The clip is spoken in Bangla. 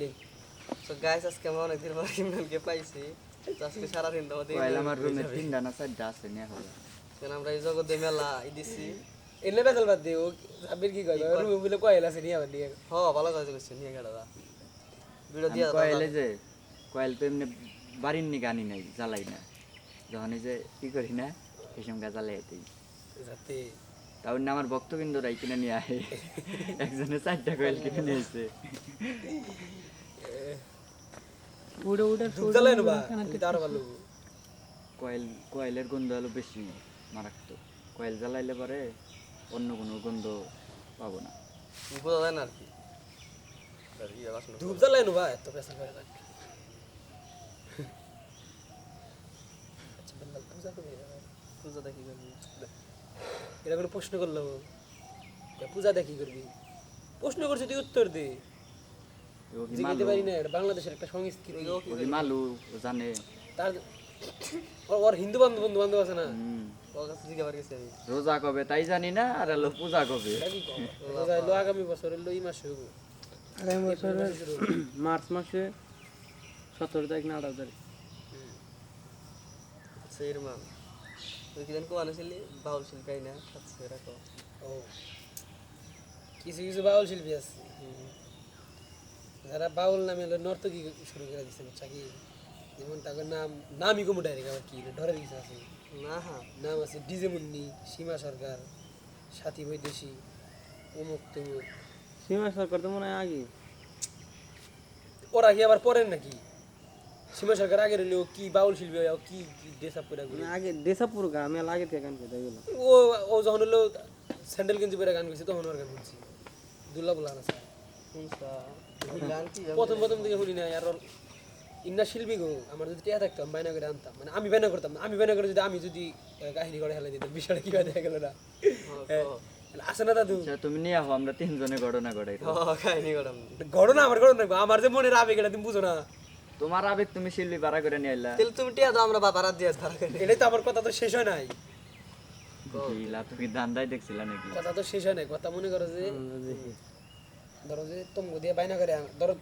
নেই তো গাইস আজকে আমরা অনেক দিন পর ইমরানকে পাইছি তো আজকে সারাদিন তো কয়েল ইমরান আমার রুমে তিনটা না চারটা আছে নিয়ে হবে কারণ আমরা এই জগতে মেলা দিছি এনে বেতাল বাদ দে ও সাবির কি কয় রুমে বলে কয়েল আছে নিয়ে আবার নিয়ে হ ভালো কাজ করছে নিয়ে গেল ভিডিও দিয়া কয়েলে যে কয়েল তো এমনি বাড়ির নিকে আনি নাই জ্বালাই না যখন এই যে কি করি না এই সময় জ্বালাই এতেই যাতে না আমার ভক্তবিন্দুরাই কিনে নিয়ে আহে। একজনে চারটা কয়েল কিনে নিয়েছে উড়ে উড়ে আরও কয়েল কয়েলের গন্ধ হলো বেশি মারাত্মক। কয়েল জ্বালাইলে পরে অন্য কোনো গন্ধ পাবো না। বোঝা যায় না আর কি। ধূপ জ্বালাই না এত পেশা করে আচ্ছা পূজা দেখি করবি এটা কোনো প্রশ্ন করলাম পূজা দেখি করবি? প্রশ্ন করছে তুই উত্তর দে। পারি না এটা বাংলাদেশের একটা সংস্কৃতি। মালু? জানে। তার ওর- হিন্দু বান্ধব বন্ধু বান্ধব আছে না? রোজা কবে? তাই জানি না আর হলো পূজা কবে? রোজা আগামী বছর এলো এই মাসে হব। আগামী বছরের মার্চ মাসে সতেরো তারিখ না আঠারো তারিখ। আচ্ছা ইরমান তুই কি জান বাউল শিল্পী না? আচ্ছা এরকম ও। কিছু কিছু বাউল শিল্পী আছে। যারা বাউল নামে হলো নর্তকী শুরু করে দিচ্ছে বুঝছা কি? যেমন তাদের নাম নামই কমু ডাইরেক্ট আবার কি ধরে কিছু আছে। না হ্যাঁ নাম আছে ডিজে মুন্নি সীমা সরকার সাথী বৈদেশী অমুক তমুক। সীমা সরকার তো মনে হয় আগে। ওরা কি আবার পড়েন নাকি? সীমা সরকার আগে রইলে ও কি বাউল শিল্পী হয়, কি ড্রেস আপ করে ঘুরে? আগে দেশাপুর গা আমি আগে থেকে গান করতে গেলাম ও ও যখন হলো স্যান্ডেল গেঞ্জি পরে গান গেছে তখন ওর গান শুনছি দুর্লভ বলা আছে। গান কি প্রথম প্রথম থেকে শুনি না আর ইন্না শিল্পী গো আমার যদি টিয়া থাকতো আমি বায়না করে আনতাম। মানে আমি বায়না করতাম আমি বায়না করে যদি আমি যদি কাহিনী করে হেলে দিতাম বিষয়টা কি দেখা গেল না। হ্যাঁ। আসে না দাদু। আচ্ছা তুমি নিয়ে আহো আমরা তিনজনে ঘটনা ঘটাই। ও ঘটনা আমার ঘটনা আমার যে মনের আবেগ এটা তুমি বুঝো না। তোমার আবেগ তুমি শিল্পী ভাড়া করে নিয়ে আইলা। তাহলে তুমি টিয়া দাও আমরা বাবার দিয়ে দিয়ে করে এটাই তো আমার কথা তো শেষ হয় নাই। গিলা তুমি দান্দাই দেখছিলা নাকি? কথা তো শেষ হয় নাই কথা মনে করো যে ধরো যে তুমি দিয়ে বাইনা করে ধরো